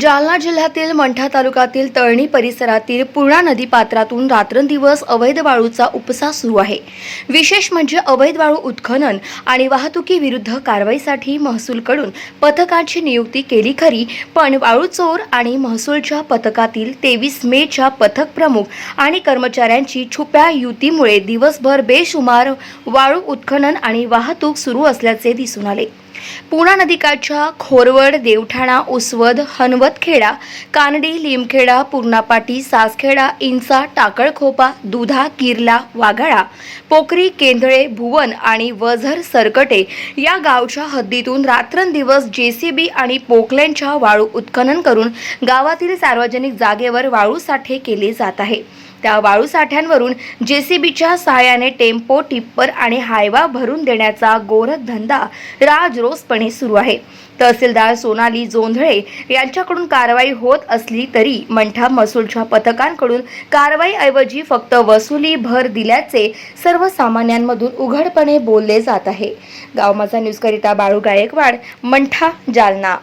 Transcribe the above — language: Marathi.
जालना जिल्ह्यातील मंठा तालुक्यातील तळणी परिसरातील पूर्णा नदी पात्रातून रात्रंदिवस अवैध वाळूचा उपसा सुरू आहे. विशेष म्हणजे अवैध वाळू उत्खनन आणि वाहतुकीविरुद्ध कारवाईसाठी महसूलकडून पथकाची नियुक्ती केली खरी पण वाळू चोर आणि महसूलच्या पथकातील तेवीस मेच्या पथक प्रमुख आणि कर्मचाऱ्यांची छुप्या युतीमुळे दिवसभर बेशुमार वाळू उत्खनन आणि वाहतूक सुरू असल्याचे दिसून आले. पूर्णा नदीकाठच्या खोरवड देवठाणा उसवद हनवतखेडा कानडी लिमखेडा पूर्णापाटी सासखेडा इंचा टाकळखोपा दुधा किर्ला वाघाळा पोखरी केंदळे भुवन आणि वझर सरकटे या गावच्या हद्दीतून रात्रंदिवस जेसीबी आणि पोकलँडच्या वाळू उत्खनन करून गावातील सार्वजनिक जागेवर वाळू साठे केले जात आहे. त्या वाळूसाठ्यांवरून जे सी जेसीबीच्या सहाय्याने टेम्पो टिप्पर आणि हायवा भरून देण्याचा गोरखधंदा राजरोसपणे सुरू आहे. तहसीलदार सोनाली जोंधळे यांच्याकडून कारवाई होत असली तरी मंठा महसूलच्या पथकांकडून कारवाईऐवजी फक्त वसुली भर दिल्याचे सर्वसामान्यांमधून उघडपणे बोलले जात आहे. गाव माझा न्यूजकरिता बाळू गायकवाड मंठा जालना.